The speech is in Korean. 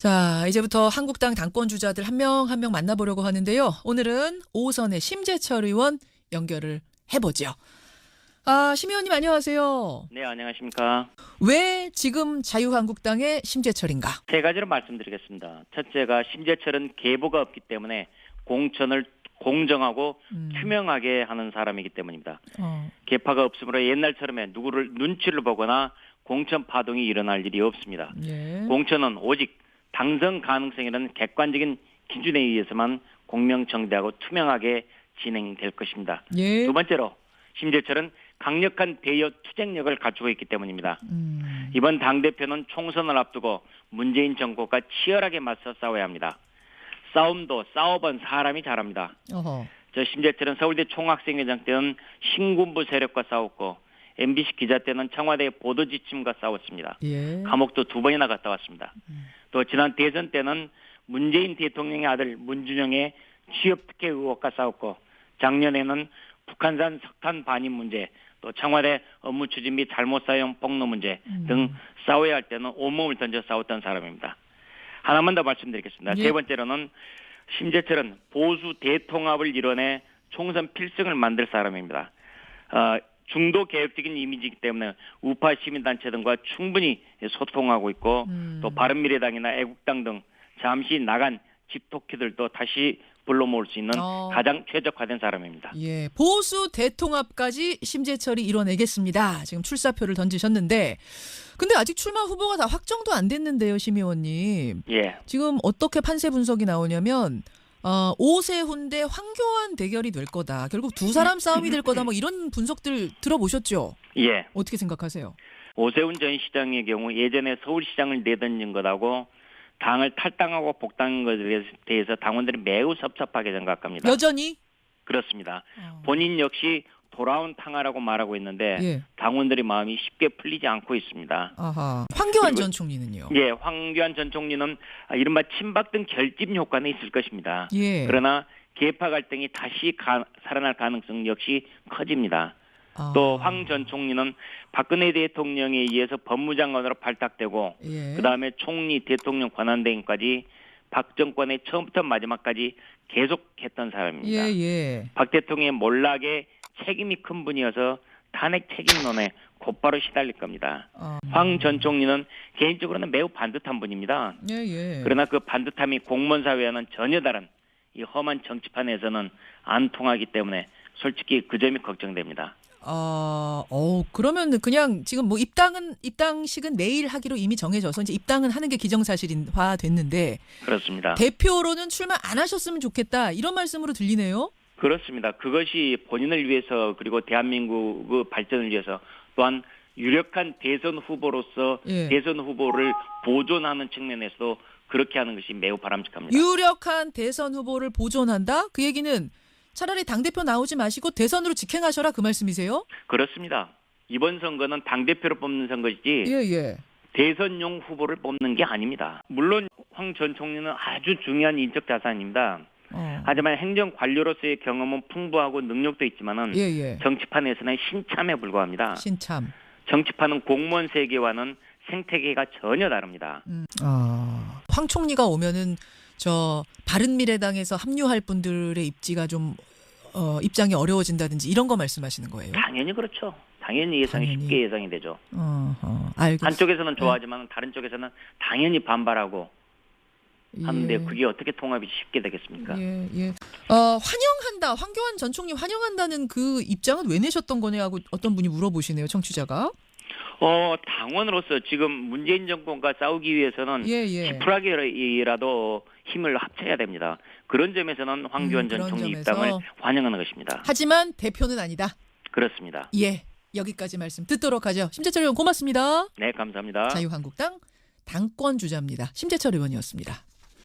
자, 이제부터 한국당 당권 주자들 한 명 한 명 만나보려고 하는데요. 오늘은 오선의 심재철 의원 연결을 해보죠. 아, 심 의원님 안녕하세요. 네, 안녕하십니까. 왜 지금 자유한국당의 심재철인가? 세 가지로 말씀드리겠습니다. 첫째가 심재철은 계보가 없기 때문에 공천을 공정하고 음, 투명하게 하는 사람이기 때문입니다. 어, 계파가 없으므로 옛날처럼 누구를 눈치를 보거나 공천 파동이 일어날 일이 없습니다. 예. 공천은 오직 당선 가능성이라는 객관적인 기준에 의해서만 공명정대하고 투명하게 진행될 것입니다. 예. 두 번째로 심재철은 강력한 대여 투쟁력을 갖추고 있기 때문입니다. 음, 이번 당대표는 총선을 앞두고 문재인 정권과 치열하게 맞서 싸워야 합니다. 싸움도 싸워본 사람이 잘합니다. 어허. 저 심재철은 서울대 총학생회장 때는 신군부 세력과 싸웠고 MBC 기자 때는 청와대 보도 지침과 싸웠습니다. 예. 감옥도 두 번이나 갔다 왔습니다. 음. 또 지난 대선 때는 문재인 대통령의 아들 문준영의 취업 특혜 의혹과 싸웠고 작년에는 북한산 석탄 반입 문제 또 청와대 업무 추진 및 잘못 사용 폭로 문제 음. 등 싸워야 할 때는 온몸을 던져 싸웠던 사람입니다. 하나만 더 말씀드리겠습니다. 예. 세 번째로는 심재철은 보수 대통합을 이뤄내 총선 필승을 만들 사람입니다. 어, 중도 개혁적인 이미지이기 때문에 우파 시민단체 등과 충분히 소통하고 있고 음. 또 바른미래당이나 애국당 등 잠시 나간 집토끼들도 다시 불러 모을 수 있는 어. 가장 최적화된 사람입니다. 예, 보수 대통합까지 심재철이 이뤄내겠습니다. 지금 출사표를 던지셨는데, 근데 아직 출마 후보가 다 확정도 안 됐는데요, 심 의원님. 예, 지금 어떻게 판세 분석이 나오냐면, 어, 오세훈 대 황교안 대결이 될 거다. 결국 두 사람 싸움이 될 거다. 뭐 이런 분석들 들어보셨죠? 예. 어떻게 생각하세요? 오세훈 전 시장의 경우 예전에 서울시장을 내던진 것하고 당을 탈당하고 복당한 것에 대해서 당원들이 매우 섭섭하게 생각합니다. 여전히? 그렇습니다. 어, 본인 역시 돌아온 탕하라고 말하고 있는데 예. 당원들의 마음이 쉽게 풀리지 않고 있습니다. 아하. 황교안 그리고- 전 총리는요? 예, 황교안 전 총리는 아, 이른바 친박 등 결집 효과는 있을 것입니다. 예. 그러나 계파 갈등이 다시 가- 살아날 가능성 역시 커집니다. 아. 또황 전 총리는 박근혜 대통령에 의해서 법무장관으로 발탁되고 예. 그다음에 총리 대통령 권한대행까지 박 정권의 처음부터 마지막까지 계속했던 사람입니다. 예, 예. 박 대통령의 몰락에 책임이 큰 분이어서 탄핵 책임론에 곧바로 시달릴 겁니다. 어. 황전 총리는 개인적으로는 매우 반듯한 분입니다. 예, 예. 그러나 그 반듯함이 공무원 사회와는 전혀 다른 이 험한 정치판에서는 안 통하기 때문에 솔직히 그 점이 걱정됩니다. 아, 어, 그러면 그냥 지금 뭐 입당은 입당식은 내일 하기로 이미 정해져서 이제 입당은 하는 게 기정사실화 됐는데 그렇습니다. 대표로는 출마 안 하셨으면 좋겠다 이런 말씀으로 들리네요. 그렇습니다. 그것이 본인을 위해서 그리고 대한민국 그 발전을 위해서 또한 유력한 대선 후보로서 예. 대선 후보를 보존하는 측면에서도 그렇게 하는 것이 매우 바람직합니다. 유력한 대선 후보를 보존한다? 그 얘기는 차라리 당 대표 나오지 마시고 대선으로 직행하셔라 그 말씀이세요? 그렇습니다. 이번 선거는 당 대표를 뽑는 선거이지 예, 예. 대선용 후보를 뽑는 게 아닙니다. 물론 황 전 총리는 아주 중요한 인적 자산입니다. 어. 하지만 행정 관료로서의 경험은 풍부하고 능력도 있지만은 예, 예. 정치판에서는 신참에 불과합니다. 신참. 정치판은 공무원 세계와는 생태계가 전혀 다릅니다. 음. 아. 황 총리가 오면은 저 바른 미래당에서 합류할 분들의 입지가 좀 어, 입장이 어려워진다든지 이런 거 말씀하시는 거예요? 당연히 그렇죠. 당연히 예상이 당연히. 쉽게 예상이 되죠. 어허, 알겠습니다. 한쪽에서는 좋아하지만 다른 쪽에서는 당연히 반발하고 하는데 예. 그게 어떻게 통합이 쉽게 되겠습니까? 예, 예. 어, 환영한다. 황교안 전 총리 환영한다는 그 입장은 왜 내셨던 거냐고 어떤 분이 물어보시네요, 청취자가. 어, 당원으로서 지금 문재인 정권과 싸우기 위해서는 예, 예. 지푸라기라도 힘을 합쳐야 됩니다. 그런 점에서는 황교안 음, 전 총리 점에서. 입당을 환영하는 것입니다. 하지만 대표는 아니다. 그렇습니다. 예. 여기까지 말씀 듣도록 하죠. 심재철 의원 고맙습니다. 네, 감사합니다. 자유한국당 당권 주자입니다. 심재철 의원이었습니다.